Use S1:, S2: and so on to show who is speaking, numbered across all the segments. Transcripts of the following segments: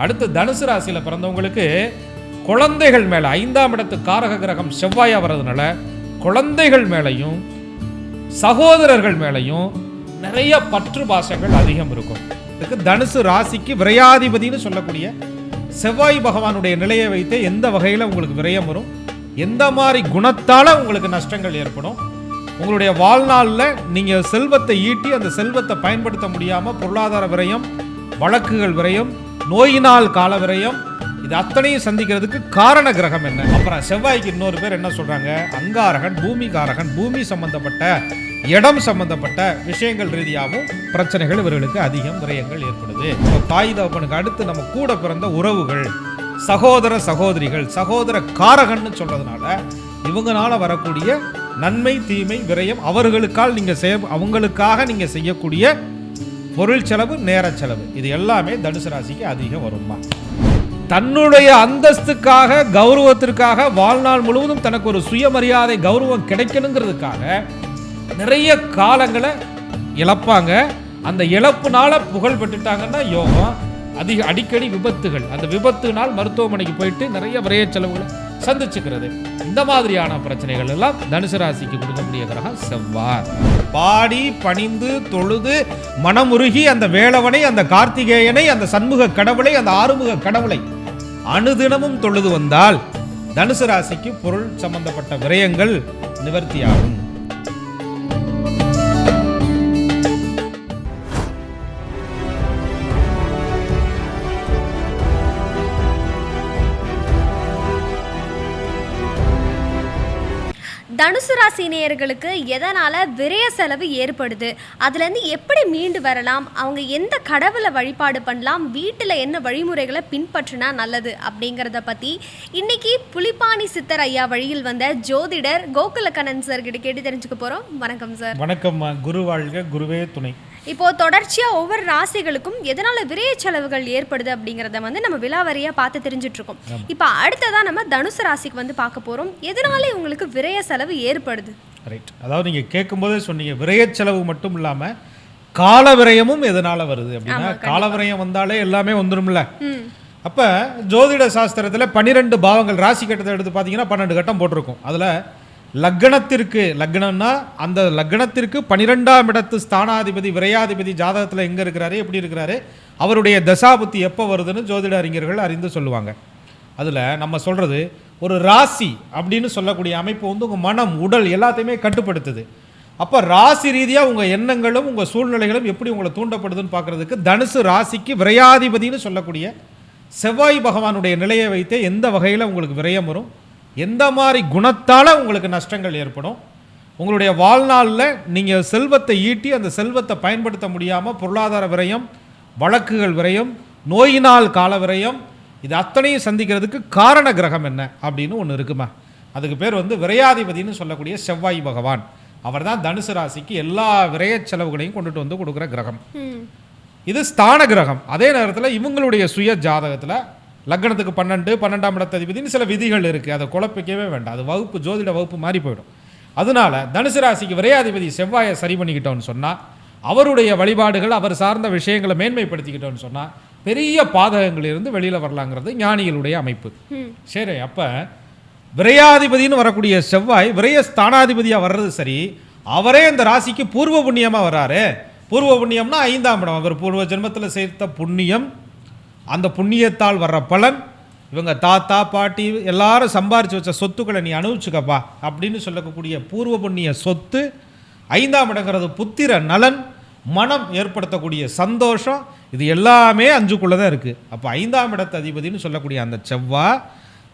S1: அடுத்து தனுசு ராசியில் பிறந்தவங்களுக்கு குழந்தைகள் மேலே ஐந்தாம் இடத்து காரக கிரகம் செவ்வாயாக வர்றதுனால குழந்தைகள் மேலையும் சகோதரர்கள் மேலையும் நிறைய பற்று பாசங்கள் அதிகம் இருக்கும். இதுக்கு தனுசு ராசிக்கு விரையாதிபதினு சொல்லக்கூடிய செவ்வாய் பகவானுடைய நிலையை வைத்து எந்த வகையில் உங்களுக்கு விரயம் வரும் எந்த மாதிரி குணத்தால் உங்களுக்கு நஷ்டங்கள் ஏற்படும் உங்களுடைய வாழ்நாளில் நீங்கள் செல்வத்தை ஈட்டி அந்த செல்வத்தை பயன்படுத்த முடியாமல் பொருளாதார விரயம் வழக்குகள் விரயம் நோயினால் கால விரயம் இது அத்தனையும் சந்திக்கிறதுக்கு காரண கிரகம் என்ன? அப்புறம் செவ்வாய்க்கு இன்னொரு பேர் என்ன சொல்றாங்க? அங்காரகன் பூமிகாரகன் பூமி சம்பந்தப்பட்ட இடம் சம்பந்தப்பட்ட விஷயங்கள் ரீதியாகவும் பிரச்சனைகள் இவர்களுக்கு அதிகம் விரயங்கள் ஏற்படுது. இப்போ தாய் தகப்பனுக்கு அடுத்து நம்ம கூட பிறந்த உறவுகள் சகோதர சகோதரிகள் சகோதர காரகன்னு சொல்றதுனால இவங்கனால வரக்கூடிய நன்மை தீமை விரயம் அவர்களுக்கால் நீங்கள் செய்ய அவங்களுக்காக நீங்கள் செய்யக்கூடிய பொருள் செலவு நேர செலவு. இது எல்லாமே தனுசு ராசிக்கு அதிகம் வருமா தன்னுடைய அந்தஸ்துக்காக கௌரவத்திற்காக வாழ்நாள் முழுவதும் தனக்கு ஒரு சுயமரியாதை கௌரவம் கிடைக்கணுங்கிறதுக்காக நிறைய காலங்களை இழப்பாங்க. அந்த இழப்புனால புகழ் பெற்றுட்டாங்கன்னா யோகம் அதிக அடிக்கடி விபத்துகள். அந்த விபத்துனால் மருத்துவமனைக்கு போயிட்டு நிறைய விரைய செலவுகளை சந்திச்சுக்கிறது. இந்த மாதிரியான பிரச்சனைகள் எல்லாம் தனுசு ராசிக்கு கொடுக்கக்கூடிய கிரகம் செவ்வாய். பாடி பணிந்து தொழுது மனமுருகி அந்த வேளவனை அந்த கார்த்திகேயனை அந்த சண்முக கடவுளை அந்த ஆறுமுக கடவுளை அனுதினமும் தொழுது வந்தால் தனுசு ராசிக்கு பொருள் சம்பந்தப்பட்ட விரயங்கள் நிவர்த்தியாகும்.
S2: தனுசு ராசி நேயர்களுக்கு எதனால் விரய செலவு ஏற்படுது? அதுலேருந்து எப்படி மீண்டு வரலாம்? அவங்க எந்த கடவுளை வழிபாடு பண்ணலாம்? வீட்டில் என்ன வழிமுறைகளை பின்பற்றினா நல்லது அப்படிங்கிறத பற்றி இன்னைக்கு புலிப்பாணி சித்தர் ஐயா வழியில் வந்த ஜோதிடர் கோகுலக்கண்ணன் சார் கிட்ட கேட்டு தெரிஞ்சுக்க போகிறோம் வணக்கம் சார்
S1: வணக்கம் குரு வாழ்க குருவே துணை.
S2: இப்போ தொடர்ச்சியா ஒவ்வொரு ராசிகளுக்கும் எதனால விரய செலவுகள் ஏற்படுது அப்படிங்கறத வந்து நம்ம விலாவரியா பார்த்து தெரிஞ்சுட்டு இருக்கோம் இப்போ அடுத்ததா நம்ம தனுசு ராசிக்கு வந்து பார்க்க போறோம். எதனால இவங்களுக்கு விரய செலவு ஏற்படுது?
S1: ரைட் அதாவது நீங்கள் கேட்கும்போதே சொன்னீங்க விரய செலவு மட்டும் இல்லாமல் கால விரயமும் எதனால வருது அப்படின்னா கால விரயம் வந்தாலே எல்லாமே வந்துடும்ல அப்போ ஜோதிட சாஸ்திரத்தில் பன்னிரெண்டு பாவங்கள் ராசி கட்டத்தை எடுத்து பார்த்தீங்கன்னா பன்னெண்டு கட்டம் போட்டிருக்கும். அதில் லக்னத்திற்கு லக்னம்னா அந்த லக்னத்திற்கு பன்னிரெண்டாம் இடத்து ஸ்தானாதிபதி விரையாதிபதி ஜாதகத்தில் எங்கே இருக்கிறாரு எப்படி இருக்கிறாரு? அவருடைய தசாபுத்தி எப்போ வருதுன்னு ஜோதிட அறிஞர்கள் அறிந்து சொல்லுவாங்க. அதில் நம்ம சொல்கிறது ஒரு ராசி அப்படின்னு சொல்லக்கூடிய அமைப்பு வந்து உங்கள் மனம் உடல் எல்லாத்தையுமே கட்டுப்படுத்துது. அப்போ ராசி ரீதியாக உங்கள் எண்ணங்களும் உங்கள் சூழ்நிலைகளும் எப்படி உங்களை தூண்டப்படுதுன்னு பார்க்குறதுக்கு தனுசு ராசிக்கு விரையாதிபதினு சொல்லக்கூடிய செவ்வாய் பகவானுடைய நிலையை வைத்தே எந்த வகையில் உங்களுக்கு விரயம் வரும்? எந்த மாதிரி குணத்தால் உங்களுக்கு நஷ்டங்கள் ஏற்படும்? உங்களுடைய வாழ்நாளில் நீங்கள் செல்வத்தை ஈட்டி அந்த செல்வத்தை பயன்படுத்த முடியாமல் பொருளாதார விரயம் வழக்குகள் விரயம் நோயினால் கால விரயம் இது அத்தனையும் சந்திக்கிறதுக்கு காரண கிரகம் என்ன அப்படின்னு ஒன்று இருக்குமா? அதுக்கு பேர் வந்து விரையாதிபதினு சொல்லக்கூடிய செவ்வாய் பகவான். அவர் தான் தனுசு ராசிக்கு எல்லா விரய செலவுகளையும் கொண்டுட்டு வந்து கொடுக்குற கிரகம். இது ஸ்தான கிரகம். அதே நேரத்தில் இவங்களுடைய சுய ஜாதகத்தில் லக்னத்துக்கு பன்னெண்டு பன்னெண்டாம் இடத்த அதிபதினு சில விதிகள் இருக்குது அதை குழப்பிக்கவே வேண்டாம். அது வகுப்பு ஜோதிட வகுப்பு மாறி போயிடும். அதனால தனுசு ராசிக்கு விரையாதிபதி செவ்வாயை சரி பண்ணிக்கிட்டோம்னு சொன்னால் அவருடைய வழிபாடுகள் அவர் சார்ந்த விஷயங்களை மேன்மைப்படுத்திக்கிட்டோம்னு சொன்னால் பெரிய பாதகங்களிலிருந்து வெளியில் வரலாங்கிறது ஞானிகளுடைய அமைப்பு. சரி அப்போ விரையாதிபதின்னு வரக்கூடிய செவ்வாய் விரய ஸ்தானாதிபதியாக வர்றது சரி அவரே இந்த ராசிக்கு பூர்வ புண்ணியமாக வர்றாரு. பூர்வ புண்ணியம்னா ஐந்தாம் இடம். அவர் பூர்வ ஜென்மத்தில் சேர்த்த புண்ணியம் அந்த புண்ணியத்தால் வர்ற பலன் இவங்க தாத்தா பாட்டி எல்லாரும் சம்பாரித்து வச்ச சொத்துக்களை நீ அனுபவிச்சுக்கப்பா அப்படின்னு சொல்லக்கூடிய பூர்வ புண்ணிய சொத்து ஐந்தாம் இடங்கிறது புத்திர நலன் மனம் ஏற்படுத்தக்கூடிய சந்தோஷம் இது எல்லாமே அஞ்சுக்குள்ளே தான் இருக்குது அப்போ ஐந்தாம் இடத்து அதிபதினு சொல்லக்கூடிய அந்த செவ்வாய்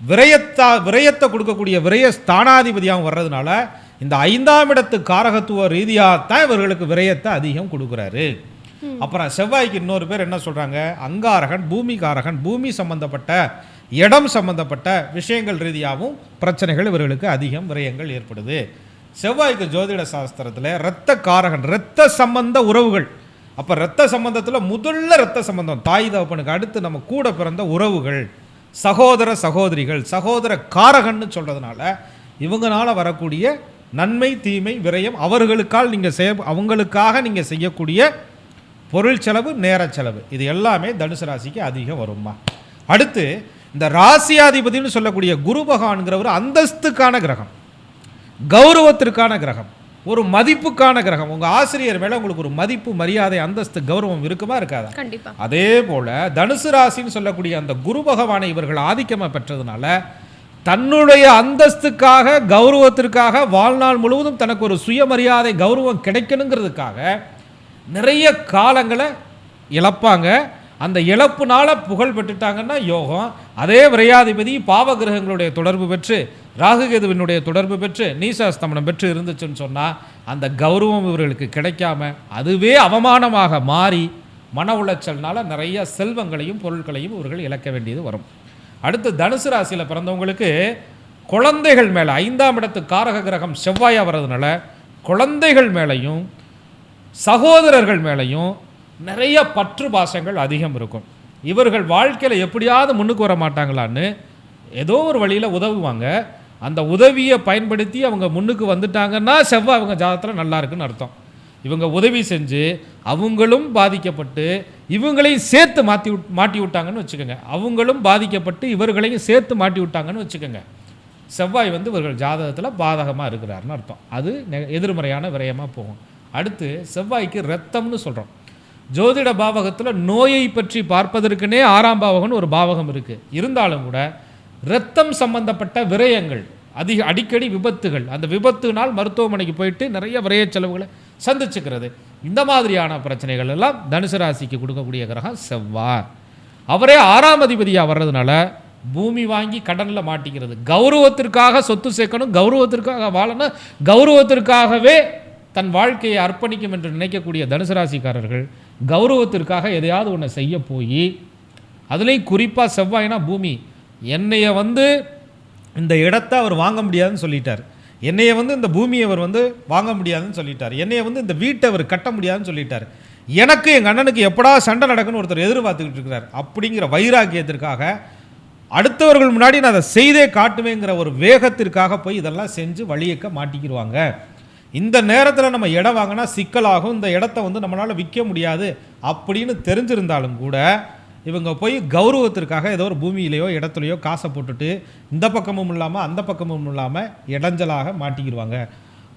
S1: விரயத்தா விரயத்தை கொடுக்கக்கூடிய விரய ஸ்தானாதிபதியாகவும் வர்றதுனால இந்த ஐந்தாம் இடத்து காரகத்துவ ரீதியாக தான் இவர்களுக்கு விரயத்தை அதிகம் கொடுக்குறாரு. அப்புறம் செவ்வாய்க்கு இன்னொரு பேர் என்ன சொல்கிறாங்க அங்காரகன் பூமிகாரகன் பூமி சம்பந்தப்பட்ட இடம் சம்பந்தப்பட்ட விஷயங்கள் ரீதியாகவும் பிரச்சனைகள் இவர்களுக்கு அதிகம் விரயங்கள் ஏற்படுது. செவ்வாய்க்கு ஜோதிட சாஸ்திரத்தில் இரத்த காரகன் இரத்த சம்பந்த உறவுகள். அப்போ இரத்த சம்பந்தத்தில் முதல்ல இரத்த சம்பந்தம் தாய் தகப்பனுக்கு அடுத்து நம்ம கூட பிறந்த உறவுகள் சகோதர சகோதரிகள் சகோதர காரகன்னு சொல்கிறதுனால இவங்களால வரக்கூடிய நன்மை தீமை விரயம் அவர்களுக்கால் நீங்கள் செய்ய அவங்களுக்காக நீங்கள் செய்யக்கூடிய பொருள் செலவு நேர செலவு. இது எல்லாமே தனுசு ராசிக்கு அதிகம் வருமா அடுத்து இந்த ராசியாதிபதினு சொல்லக்கூடிய குரு பகவான்கிறவர் அந்தஸ்துக்கான கிரகம். கௌரவத்திற்கான கிரகம். ஒரு மதிப்புக்கான கிரகம். உங்க ஆசிரியர் மேல உங்களுக்கு ஒரு மதிப்பு மரியாதை அந்தஸ்து கௌரவம் இருக்குமா இருக்காதா?
S2: கண்டிப்பா.
S1: அதே போல தனுசு ராசின்னு சொல்லக்கூடிய அந்த குரு பகவானை இவர்கள் ஆதிக்கமா பெற்றதுனால தன்னுடைய அந்தஸ்துக்காக கௌரவத்திற்காக வாழ்நாள் முழுவதும் தனக்கு ஒரு சுயமரியாதை கௌரவம் கிடைக்கணுங்கிறதுக்காக நிறைய காலங்களை இழப்பாங்க. அந்த இழப்புனால புகழ் பெற்றுட்டாங்கன்னா யோகம். அதே விரையாதிபதி பாவ கிரகங்களுடைய தொடர்பு பெற்று ராகுகேதுவினுடைய தொடர்பு பெற்று நீசாஸ்தமனம் பெற்று இருந்துச்சுன்னு சொன்னால் அந்த கௌரவம் இவர்களுக்கு கிடைக்காம அதுவே அவமானமாக மாறி மன உளைச்சல்னால நிறைய செல்வங்களையும் பொருட்களையும் இவர்கள் இழக்க வேண்டியது வரும். அடுத்து தனுசு ராசியில் பிறந்தவங்களுக்கு குழந்தைகள் மேலே ஐந்தாம் இடத்து காரக கிரகம் செவ்வாயாக வர்றதுனால குழந்தைகள் மேலேயும் சகோதரர்கள் மேலேயும் நிறைய பற்று பாசங்கள் அதிகம் இருக்கும். இவர்கள் வாழ்க்கையில் எப்படியாவது முன்னுக்கு வர மாட்டாங்களான்னு ஏதோ ஒரு வழியில் உதவுவாங்க. அந்த உதவியை பயன்படுத்தி அவங்க முன்னுக்கு வந்துட்டாங்கன்னா செவ்வாய் அவங்க ஜாதகத்தில் நல்லா இருக்குன்னு அர்த்தம். இவங்க உதவி செஞ்சு அவங்களும் பாதிக்கப்பட்டு இவங்களையும் சேர்த்து மாற்றி விட் மாட்டி விட்டாங்கன்னு வச்சுக்கோங்க. அவங்களும் பாதிக்கப்பட்டு இவர்களையும் சேர்த்து மாட்டி விட்டாங்கன்னு வச்சுக்கோங்க. செவ்வாய் வந்து இவர்கள் ஜாதகத்தில் பாதகமாக இருக்கிறாருன்னு அர்த்தம். அது நெ- எதிர்மறையான விரயமாக போகும். அடுத்து செவ்வாய்க்கு ரத்தம்னு சொல்கிறோம் ஜோதிட பாவகத்தில் நோயை பற்றி பார்ப்பதற்குனே ஆறாம் பாவகம்னு ஒரு பாவகம் இருக்குது இருந்தாலும் கூட இரத்தம் சம்பந்தப்பட்ட விரயங்கள் அதிக அடிக்கடி விபத்துகள் அந்த விபத்துனால் மருத்துவமனைக்கு போயிட்டு நிறைய விரய செலவுகளை சந்திச்சுக்கிறது. இந்த மாதிரியான பிரச்சனைகள் எல்லாம் தனுசு ராசிக்கு கொடுக்கக்கூடிய கிரகம் செவ்வாய். அவரே ஆறாம் அதிபதியாக வர்றதுனால பூமி வாங்கி கடனில் மாட்டிக்கிறது. கௌரவத்திற்காக சொத்து சேர்க்கணும் கௌரவத்திற்காக வாழணும் கௌரவத்திற்காகவே தன் வாழ்க்கையை அர்ப்பணிக்கும் என்று நினைக்கக்கூடிய தனுசு ராசிக்காரர்கள் கௌரவத்திற்காக எதையாவது ஒன்று செய்ய போய் அதுலேயும் குறிப்பாக செவ்வாய்னா பூமி. என்னைய வந்து இந்த இடத்த அவர் வாங்க முடியாதுன்னு சொல்லிட்டார். என்னைய வந்து இந்த பூமியை அவர் வந்து வாங்க முடியாதுன்னு சொல்லிட்டார். என்னைய வந்து இந்த வீட்டை அவர் கட்ட முடியாதுன்னு சொல்லிட்டார். எனக்கு எங்கள் அண்ணனுக்கு எப்படா சண்டை நடக்குன்னு ஒருத்தர் எதிர்பார்த்துக்கிட்டு இருக்கிறார். அப்படிங்கிற வைராக்கியத்திற்காக அடுத்தவர்கள் முன்னாடி நான் அதை செய்தே காட்டுவேங்கிற ஒரு வேகத்திற்காக போய் இதெல்லாம் செஞ்சு வழியக்க மாட்டிக்கிடுவாங்க இந்த நேரத்தில் நம்ம இடம் வாங்கினா சிக்கலாகும் இந்த இடத்த வந்து நம்மளால் விற்க முடியாது அப்படின்னு தெரிஞ்சிருந்தாலும் கூட இவங்க போய் கௌரவத்திற்காக ஏதோ ஒரு பூமியிலையோ இடத்துலையோ காசை போட்டுட்டு இந்த பக்கமும் இல்லாமல் அந்த பக்கமும் இல்லாமல் இடைஞ்சலாக மாட்டிக்கிடுவாங்க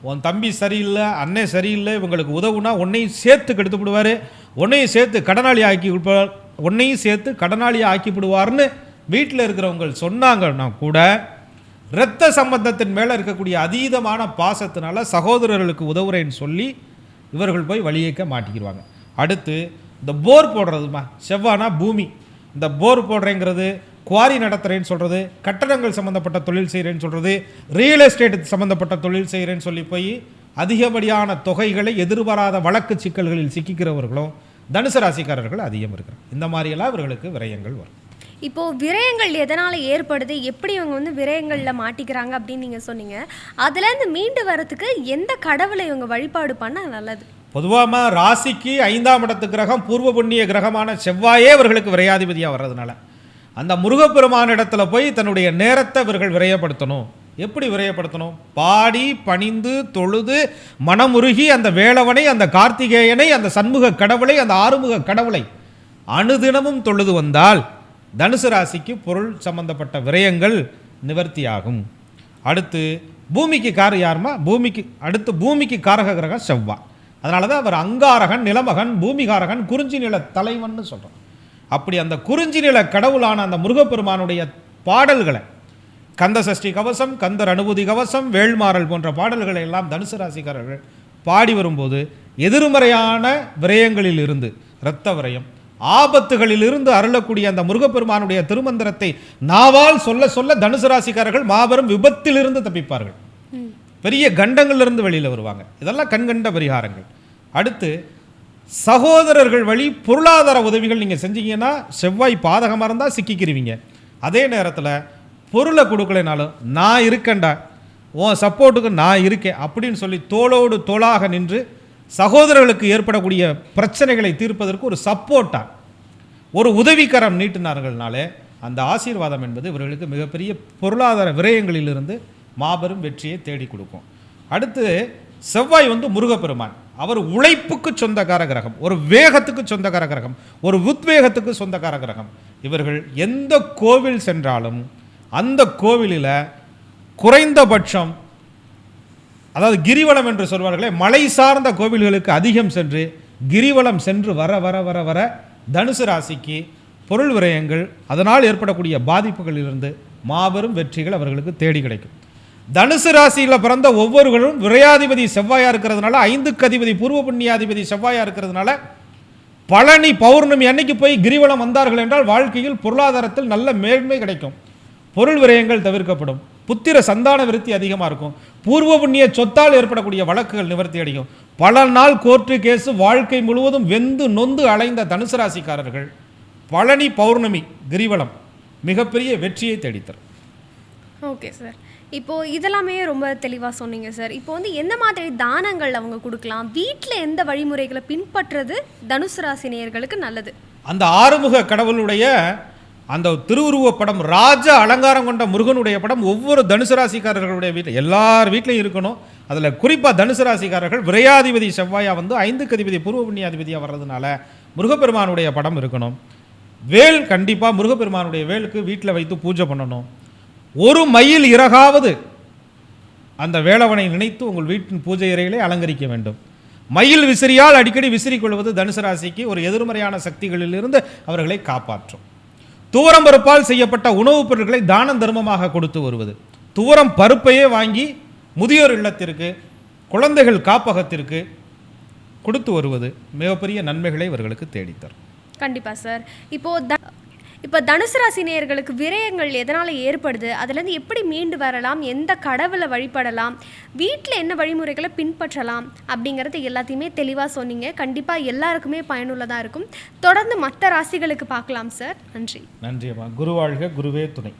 S1: உன் தம்பி சரியில்லை அண்ணே சரியில்லை இவங்களுக்கு உதவுனா உன்னையும் சேர்த்து கெடுத்து விடுவார். உன்னையும் சேர்த்து கடனாளி ஆக்கி விடுவார் உன்னையும் சேர்த்து கடனாளி ஆக்கி விடுவார்னு வீட்டில் இருக்கிறவங்க சொன்னாங்கன்னா கூட இரத்த சம்பந்தத்தின் மேலே இருக்கக்கூடிய அதீதமான பாசத்தினால சகோதரர்களுக்கு உதவுறேன்னு சொல்லி இவர்கள் போய் வழியேக்க மாட்டிக்கிடுவாங்க. அடுத்து இந்த போர் போடுறதுமா செவ்வானா பூமி. இந்த போர் போடுறேங்கிறது குவாரி நடத்துகிறேன்னு சொல்கிறது கட்டடங்கள் சம்மந்தப்பட்ட தொழில் செய்கிறேன்னு சொல்கிறது ரியல் எஸ்டேட் சம்மந்தப்பட்ட தொழில் செய்கிறேன்னு சொல்லி போய் அதிகப்படியான தொகைகளை எதிர்பாராத வழக்கு சிக்கல்களில் சிக்கிக்கிறவர்களும் தனுசு ராசிக்காரர்கள் அதிகம் இருக்கிறார் இந்த மாதிரியெல்லாம் இவர்களுக்கு விரயங்கள் வரும்.
S2: இப்போது விரயங்கள் எதனால் ஏற்படுது? எப்படி இவங்க வந்து விரயங்களில் மாட்டிக்கிறாங்க அப்படின்னு நீங்கள் சொன்னீங்க. அதுலேருந்து மீண்டு வரத்துக்கு எந்த கடவுளை இவங்க வழிபாடு பண்ணால் நல்லது?
S1: பொதுவாக ராசிக்கு ஐந்தாம் இடத்து கிரகம் பூர்வ புண்ணிய கிரகமான செவ்வாயே இவர்களுக்கு விரையாதிபதியாக வர்றதுனால. அந்த முருகப்பெருமான இடத்துல போய் தன்னுடைய நேரத்தை இவர்கள் விரயப்படுத்தணும். எப்படி விரயப்படுத்தணும்? பாடி பணிந்து தொழுது மனமுருகி அந்த வேளவனை அந்த கார்த்திகேயனை அந்த சண்முக கடவுளை அந்த ஆறுமுக கடவுளை அனுதினமும் தொழுது வந்தால் தனுசு ராசிக்கு பொருள் சம்பந்தப்பட்ட விரயங்கள் நிவர்த்தியாகும். அடுத்து பூமிக்கு கார யாருமா? பூமிக்கு அடுத்து பூமிக்கு காரக கிரகம் செவ்வாய் அதனால தான் அவர் அங்காரகன் நிலமகன் பூமிகாரகன் குறிஞ்சி நில தலைவன் சொல்கிறோம் அப்படி அந்த குறிஞ்சி நில கடவுளான அந்த முருகப்பெருமானுடைய பாடல்களை கந்த சஷ்டி கவசம் கந்தர் அனுபூதி கவசம் வேள்மாறல் போன்ற பாடல்களை எல்லாம் தனுசு ராசிக்காரர்கள் பாடி வரும்போது எதிர்மறையான விரயங்களில் இருந்து இரத்த விரயம் ஆபத்துகளிலிருந்து அருளக்கூடிய அந்த முருகப்பெருமானுடைய திருமந்திரத்தை நாவால் சொல்ல சொல்ல தனுசு ராசிக்காரர்கள் மாபெரும் விபத்திலிருந்து தப்பிப்பார்கள். பெரிய கண்டங்கள்லேருந்து வெளியில் வருவாங்க. இதெல்லாம் கண்கண்ட பரிகாரங்கள். அடுத்து சகோதரர்கள் வழி பொருளாதார உதவிகள் நீங்கள் செஞ்சீங்கன்னா செவ்வாய் பாதகமாக இருந்தால் சிக்கிக்கிறீங்க அதே நேரத்தில் பொருளை கொடுக்கலைனாலும் நான் இருக்கேன்டா உன் சப்போர்ட்டுக்கு நான் இருக்கேன் அப்படின்னு சொல்லி தோளோடு தோளாக நின்று சகோதரர்களுக்கு ஏற்படக்கூடிய பிரச்சனைகளை தீர்ப்பதற்கு ஒரு சப்போர்ட்டா ஒரு உதவிக்கரம் நீட்டினார்கள்னாலே அந்த ஆசீர்வாதம் என்பது இவர்களுக்கு மிகப்பெரிய பொருளாதார விரயங்களிலிருந்து மாபெரும் வெற்றியை தேடி கொடுக்கும். அடுத்து செவ்வாய் வந்து முருகப்பெருமான். அவர் உழைப்புக்கு சொந்தக்கார கிரகம் ஒரு வேகத்துக்கு சொந்தக்கார கிரகம் ஒரு உத்வேகத்துக்கு சொந்தக்கார கிரகம். இவர்கள் எந்த கோவில் சென்றாலும் அந்த கோவிலில் குறைந்தபட்சம் அதாவது கிரிவலம் என்று சொல்வார்களே மலை சார்ந்த கோவில்களுக்கு அதிகம் சென்று கிரிவலம் சென்று வர வர வர வர தனுசு ராசிக்கு பொருள் விரயங்கள் அதனால் ஏற்படக்கூடிய பாதிப்புகளிலிருந்து மாபெரும் வெற்றிகள் அவர்களுக்கு தேடி கிடைக்கும். தனுசு ராசியில் பிறந்த ஒவ்வொருவரும் விரையாதிபதி செவ்வாயாக இருக்கிறதுனால ஐந்துக்கு அதிபதி பூர்வ புண்ணியாதிபதி செவ்வாயாக இருக்கிறதுனால பழனி பௌர்ணமி அன்னைக்கு போய் கிரிவலம் வந்தார்கள் என்றால் வாழ்க்கையில் பொருளாதாரத்தில் நல்ல மேன்மை கிடைக்கும். பொருள் விரயங்கள் தவிர்க்கப்படும். புத்திர சந்தான விருத்தி அதிகமாக இருக்கும். பூர்வ புண்ணிய சொத்தால் ஏற்படக்கூடிய வழக்குகள் நிவர்த்தி அடையும். பல நாள் கோர்ட்டு கேஸு வாழ்க்கை முழுவதும் வெந்து நொந்து அலைந்த தனுசு ராசிக்காரர்கள் பழனி பௌர்ணமி கிரிவலம் மிகப்பெரிய வெற்றியை தேடித்தரும்.
S2: Okay sir. இப்போ இதெல்லாமே ரொம்ப தெளிவாக சொன்னீங்க சார். இப்போ வந்து எந்த மாதிரி தானங்கள் அவங்க கொடுக்கலாம்? வீட்டில் எந்த வழிமுறைகளை பின்பற்றுறது தனுசு ராசி நேயர்களுக்கு நல்லது?
S1: அந்த ஆறுமுக கடவுளுடைய அந்த திருவுருவ படம் ராஜ அலங்காரம் கொண்ட முருகனுடைய படம் ஒவ்வொரு தனுசு ராசிக்காரர்களுடைய வீட்டில் எல்லார் வீட்லையும் இருக்கணும். அதில் குறிப்பாக தனுசு ராசிக்காரர்கள் விரையாதிபதி செவ்வாயாக வந்து ஐந்துக்கு அதிபதி பூர்வ புண்ணியாதிபதியாக வர்றதுனால முருகப்பெருமானுடைய படம் இருக்கணும். வேல் கண்டிப்பாக முருகப்பெருமானுடைய வேலுக்கு வீட்டில் வைத்து பூஜை பண்ணணும். ஒரு மயில் இறகாவது அந்த வேளவனை நினைத்து உங்கள் வீட்டின் பூஜை இறைகளை அலங்கரிக்க வேண்டும். மயில் விசிறியால் அடிக்கடி விசிறிக் கொள்வது தனுசு ராசிக்கு ஒரு எதிர்மறையான சக்திகளிலிருந்து அவர்களை காப்பாற்றும். தூரம் பருப்பால் செய்யப்பட்ட உணவுப் பொருட்களை தானம் தர்மமாக கொடுத்து வருவது. தூரம் பருப்பையே வாங்கி முதியோர் இல்லத்திற்கு குழந்தைகள் காப்பகத்திற்கு கொடுத்து வருவது மிகப்பெரிய நன்மைகளை இவர்களுக்கு தேடித்தரும்.
S2: கண்டிப்பாக சார் இப்போ இப்போ தனுசு ராசி நேயர்களுக்கு விரயங்கள் எதனால் ஏற்படுது? அதுலேருந்து எப்படி மீண்டு வரலாம்? எந்த கடவுளை வழிபடலாம்? வீட்டில் என்ன வழிமுறைகளை பின்பற்றலாம்? அப்படிங்கிறது எல்லாத்தையுமே தெளிவாக சொன்னீங்க. கண்டிப்பாக எல்லாருக்குமே பயனுள்ளதாக இருக்கும். தொடர்ந்து மற்ற ராசிகளுக்கு பார்க்கலாம் சார். நன்றி.
S1: நன்றி அம்மா குருவாழ்க குருவே துணை.